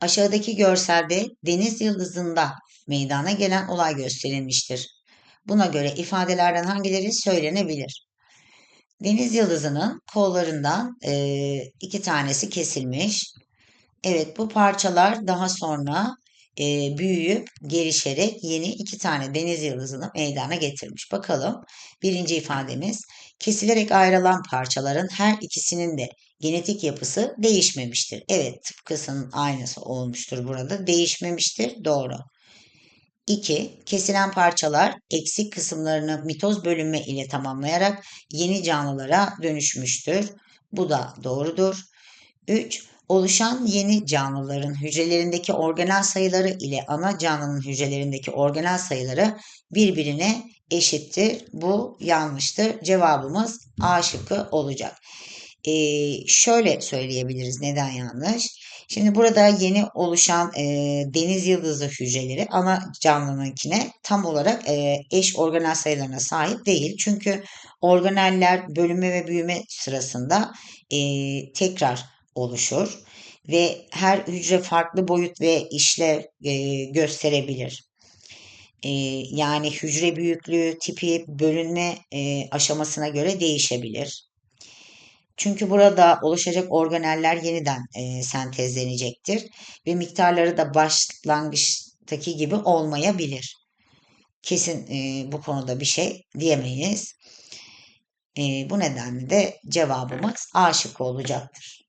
Aşağıdaki görselde deniz yıldızında meydana gelen olay gösterilmiştir. Buna göre ifadelerden hangileri söylenebilir? Deniz yıldızının kollarından e, iki tanesi kesilmiş. Evet bu parçalar daha sonra e, büyüyüp gelişerek yeni iki tane deniz yıldızını meydana getirmiş. Bakalım birinci ifademiz kesilerek ayrılan parçaların her ikisinin de genetik yapısı değişmemiştir. Evet tıpkısının aynısı olmuştur burada. Değişmemiştir. Doğru. 2. Kesilen parçalar eksik kısımlarını mitoz bölünme ile tamamlayarak yeni canlılara dönüşmüştür. Bu da doğrudur. 3. Oluşan yeni canlıların hücrelerindeki organel sayıları ile ana canlının hücrelerindeki organel sayıları birbirine eşittir. Bu yanlıştır. Cevabımız A şıkkı olacak. Ee, şöyle söyleyebiliriz neden yanlış. Şimdi burada yeni oluşan e, deniz yıldızı hücreleri ana canlınınkine tam olarak e, eş organel sayılarına sahip değil. Çünkü organeller bölünme ve büyüme sırasında e, tekrar oluşur ve her hücre farklı boyut ve işlev e, gösterebilir. E, yani hücre büyüklüğü, tipi, bölünme e, aşamasına göre değişebilir. Çünkü burada oluşacak organeller yeniden e, sentezlenecektir ve miktarları da başlangıçtaki gibi olmayabilir. Kesin e, bu konuda bir şey diyemeyiz. E, bu nedenle de cevabımız A şıkkı olacaktır.